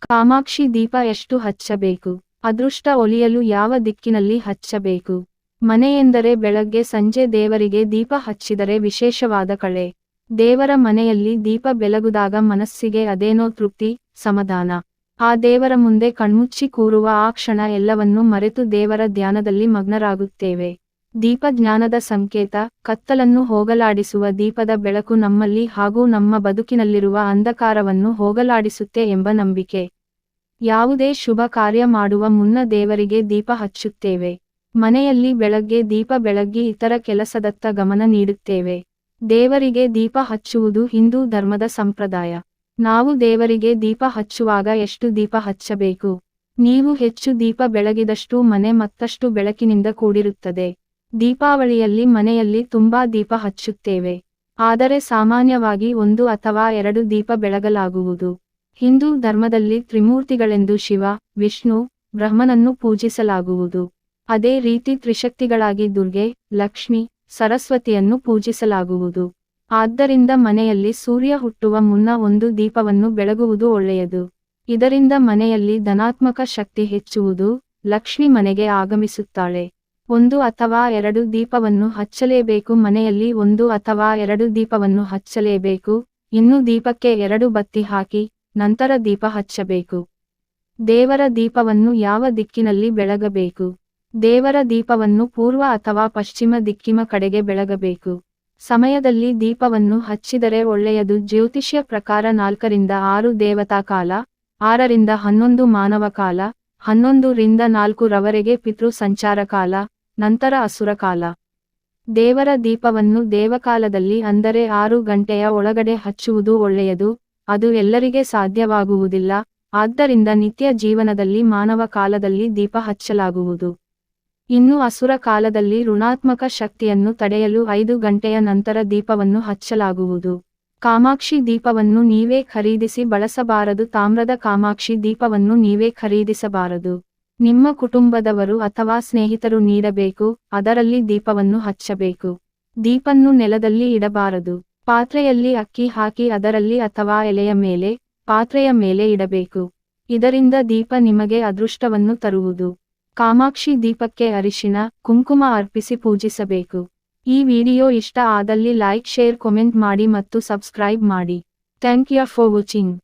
ಕಾಮಾಕ್ಷಿ ದೀಪ ಎಷ್ಟು ಹಚ್ಚಬೇಕು? ಅದೃಷ್ಟ ಒಲಿಯಲು ಯಾವ ದಿಕ್ಕಿನಲ್ಲಿ ಹಚ್ಚಬೇಕು? ಮನೆಯೆಂದರೆ ಬೆಳಗ್ಗೆ ಸಂಜೆ ದೇವರಿಗೆ ದೀಪ ಹಚ್ಚಿದರೆ ವಿಶೇಷವಾದ ಕಳೆ. ದೇವರ ಮನೆಯಲ್ಲಿ ದೀಪ ಬೆಳಗುದಾಗ ಮನಸ್ಸಿಗೆ ಅದೇನೋ ತೃಪ್ತಿ, ಸಮಾಧಾನ. ಆ ದೇವರ ಮುಂದೆ ಕಣ್ಮುಚ್ಚಿ ಕೂರುವ ಆ ಕ್ಷಣ ಎಲ್ಲವನ್ನೂ ಮರೆತು ದೇವರ ಧ್ಯಾನದಲ್ಲಿ ಮಗ್ನರಾಗುತ್ತೇವೆ. ದೀಪ ಜ್ಞಾನದ ಸಂಕೇತ, ಕತ್ತಲನ್ನು ಹೋಗಲಾಡಿಸುವ ದೀಪದ ಬೆಳಕು ನಮ್ಮಲ್ಲಿ ಹಾಗೂ ನಮ್ಮ ಬದುಕಿನಲ್ಲಿರುವ ಅಂಧಕಾರವನ್ನು ಹೋಗಲಾಡಿಸುತ್ತೆ ಎಂಬ ನಂಬಿಕೆ. ಯಾವುದೇ ಶುಭ ಕಾರ್ಯ ಮಾಡುವ ಮುನ್ನ ದೇವರಿಗೆ ದೀಪ ಹಚ್ಚುತ್ತೇವೆ. ಮನೆಯಲ್ಲಿ ಬೆಳಗ್ಗೆ ದೀಪ ಬೆಳಗ್ಗೆ ಇತರ ಕೆಲಸದತ್ತ ಗಮನ ನೀಡುತ್ತೇವೆ. ದೇವರಿಗೆ ದೀಪ ಹಚ್ಚುವುದು ಹಿಂದೂ ಧರ್ಮದ ಸಂಪ್ರದಾಯ. ನಾವು ದೇವರಿಗೆ ದೀಪ ಹಚ್ಚುವಾಗ ಎಷ್ಟು ದೀಪ ಹಚ್ಚಬೇಕು? ನೀವು ಹೆಚ್ಚು ದೀಪ ಬೆಳಗಿದಷ್ಟು ಮನೆ ಮತ್ತಷ್ಟು ಬೆಳಕಿನಿಂದ ಕೂಡಿರುತ್ತದೆ. ದೀಪಾವಳಿಯಲ್ಲಿ ಮನೆಯಲ್ಲಿ ತುಂಬಾ ದೀಪ ಹಚ್ಚುತ್ತೇವೆ. ಆದರೆ ಸಾಮಾನ್ಯವಾಗಿ ಒಂದು ಅಥವಾ ಎರಡು ದೀಪ ಬೆಳಗಲಾಗುವುದು. ಹಿಂದೂ ಧರ್ಮದಲ್ಲಿ ತ್ರಿಮೂರ್ತಿಗಳೆಂದು ಶಿವ, ವಿಷ್ಣು, ಬ್ರಹ್ಮನನ್ನು ಪೂಜಿಸಲಾಗುವುದು. ಅದೇ ರೀತಿ ತ್ರಿಶಕ್ತಿಗಳಾಗಿ ದುರ್ಗೆ, ಲಕ್ಷ್ಮಿ, ಸರಸ್ವತಿಯನ್ನು ಪೂಜಿಸಲಾಗುವುದು. ಆದ್ದರಿಂದ ಮನೆಯಲ್ಲಿ ಸೂರ್ಯ ಹುಟ್ಟುವ ಮುನ್ನ ಒಂದು ದೀಪವನ್ನು ಬೆಳಗುವುದು ಒಳ್ಳೆಯದು. ಇದರಿಂದ ಮನೆಯಲ್ಲಿ ಧನಾತ್ಮಕ ಶಕ್ತಿ ಹೆಚ್ಚುವುದು ಲಕ್ಷ್ಮಿ ಮನೆಗೆ ಆಗಮಿಸುತ್ತಾಳೆ. ಒಂದು ಅಥವಾ ಎರಡು ದೀಪವನ್ನು ಹಚ್ಚಲೇಬೇಕು, ಮನೆಯಲ್ಲಿ ಒಂದು ಅಥವಾ ಎರಡು ದೀಪವನ್ನು ಹಚ್ಚಲೇಬೇಕು, ಇನ್ನು ದೀಪಕ್ಕೆ ಎರಡು ಬತ್ತಿ ಹಾಕಿ, ನಂತರ ದೀಪ ಹಚ್ಚಬೇಕು. ದೇವರ ದೀಪವನ್ನು ಯಾವ ದಿಕ್ಕಿನಲ್ಲಿ ಬೆಳಗಬೇಕು? ದೇವರ ದೀಪವನ್ನು ಪೂರ್ವ ಅಥವಾ ಪಶ್ಚಿಮ ದಿಕ್ಕಿಮ ಕಡೆಗೆ ಬೆಳಗಬೇಕು. ಸಮಯದಲ್ಲಿ ದೀಪವನ್ನು ಹಚ್ಚಿದರೆ ಒಳ್ಳೆಯದು. ಜ್ಯೋತಿಷ್ಯ ಪ್ರಕಾರ ನಾಲ್ಕರಿಂದ ಆರು ದೇವತಾ ಕಾಲ, ಆರರಿಂದ ಹನ್ನೊಂದು ಮಾನವ ಕಾಲ, ಹನ್ನೊಂದು ರಿಂದ ನಾಲ್ಕು ರವರೆಗೆ ಪಿತೃ ಸಂಚಾರ ಕಾಲ ನಂತರ ಅಸುರಕಾಲ ದೇವರ ದೀಪವನ್ನು ದೇವಕಾಲದಲ್ಲಿ ಅಂದರೆ ಆರು ಗಂಟೆಯ ಒಳಗಡೆ ಹಚ್ಚುವುದು ಒಳ್ಳೆಯದು, ಅದು ಎಲ್ಲರಿಗೆ ಸಾಧ್ಯವಾಗುವುದಿಲ್ಲ, ಆದ್ದರಿಂದ ನಿತ್ಯ ಜೀವನದಲ್ಲಿ ಮಾನವ ಕಾಲದಲ್ಲಿ ದೀಪ ಹಚ್ಚಲಾಗುವುದು. ಇನ್ನು ಅಸುರ ಕಾಲದಲ್ಲಿ ಋಣಾತ್ಮಕ ಶಕ್ತಿಯನ್ನು ತಡೆಯಲು ಐದು ಗಂಟೆಯ ನಂತರ ದೀಪವನ್ನು ಹಚ್ಚಲಾಗುವುದು. ಕಾಮಾಕ್ಷಿ ದೀಪವನ್ನು ನೀವೇ ಖರೀದಿಸಿ ಬಳಸಬಾರದು, ತಾಮ್ರದ ಕಾಮಾಕ್ಷಿ ದೀಪವನ್ನು ನೀವೇ ಖರೀದಿಸಬಾರದು. ನಿಮ್ಮ ಕುಟುಂಬದವರು ಅಥವಾ ಸ್ನೇಹಿತರು ನೀಡಬೇಕು, ಅದರಲ್ಲಿ ದೀಪವನ್ನು ಹಚ್ಚಬೇಕು. ದೀಪನ್ನು ನೆಲದಲ್ಲಿ ಇಡಬಾರದು. ಪಾತ್ರೆಯಲ್ಲಿ ಅಕ್ಕಿ ಹಾಕಿ ಅದರಲ್ಲಿ ಅಥವಾ ಎಲೆಯ ಮೇಲೆ, ಪಾತ್ರೆಯ ಮೇಲೆ ಇಡಬೇಕು. ಇದರಿಂದ ದೀಪ ನಿಮಗೆ ಅದೃಷ್ಟವನ್ನು ತರುವುದು. ಕಾಮಾಕ್ಷಿ ದೀಪಕ್ಕೆ ಅರಿಶಿನ, ಕುಂಕುಮ ಅರ್ಪಿಸಿ ಪೂಜಿಸಬೇಕು. ಈ ವಿಡಿಯೋ ಇಷ್ಟ ಆದಲ್ಲಿ ಲೈಕ್, ಶೇರ್, ಕಮೆಂಟ್ ಮಾಡಿ ಮತ್ತು ಸಬ್ಸ್ಕ್ರೈಬ್ ಮಾಡಿ. Thank you for watching.